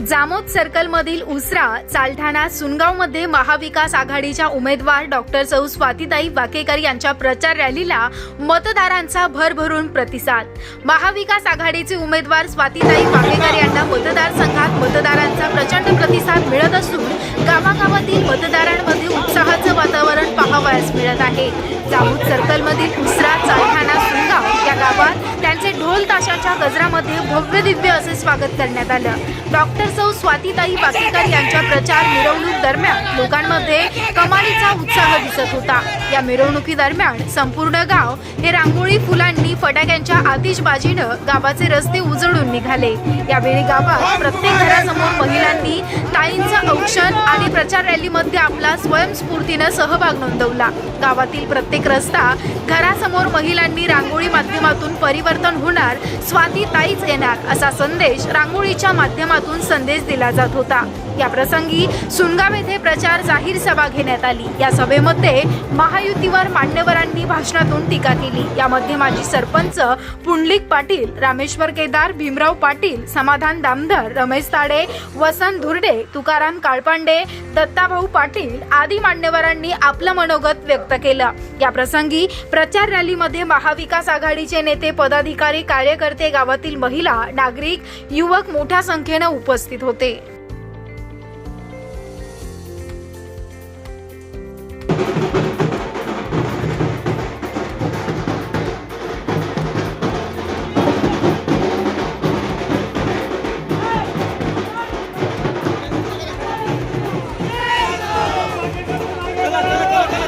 जामोद सर्कलमधील उसरा चालठाणा सुनगावमध्ये महाविकास आघाडीच्या उमेदवार डॉक्टर सौ स्वातीताई वाकेकर यांच्या प्रचार रॅलीला मतदारांचा भरभरून प्रतिसाद. महाविकास आघाडीचे उमेदवार स्वातीताई वाकेकर यांना मतदारसंघात मतदारांचा प्रचंड प्रतिसाद मिळत असून गावागावातील मतदारांमध्ये उत्साहाचं वातावरण पाहावयास मिळत आहे. जामोद सर्कलमधील उसरा चालठाणा सुनगाव या गावात त्यांचे ढोल ताशाच्या गजरामध्ये भव्य दिव्य स्वागत करण्यात आलं. डॉक्टर सौ स्वातीताई पाकेकर यांच्या प्रचार मिरवणूक दरम्यान लोकांमध्ये कमालीचा उत्साह दिसत होता. या मिरवणुकी दरम्यान संपूर्ण गाव हे रांगोळी फुलांनी फटाक्यांच्या आतिषबाजीनं गावाचे रस्ते उजळून निघाले. यावेळी गावात प्रत्येक घरासमोर महिलांनी ताईंचं औक्षण आणि प्रचार रॅलीमध्ये आपला स्वयंस्फूर्तीनं सहभाग नोंदवला. गावातील प्रत्येक रस्ता घरासमोर महिलांनी रांगोळी माध्यमातून परिवर्तन होणार स्वाती ताईच येणार असा संदेश रांगोळीच्या माध्यमातून संदेश दिला जात होता. या प्रसंगी सुनगाव येथे प्रचार जाहीर सभा घेण्यात आली. या सभेमध्ये महायुतीवर मान्यवरांनी भाषणातून टीका केली. यामध्ये माजी सरपंच पुंडलिक पाटील रामेश्वर केदार भीमराव पाटील समाधान दामधर रमेश ताडे वसंत धुर्डे तुकाराम काळपांडे दत्ताभाऊ पाटील आदी मान्यवरांनी आपलं मनोगत व्यक्त केलं. या प्रसंगी प्रचार रॅलीमध्ये महाविकास आघाडीचे नेते पदाधिकारी कार्यकर्ते गावातील महिला नागरिक युवक मोठ्या संख्येनं उपस्थित होते.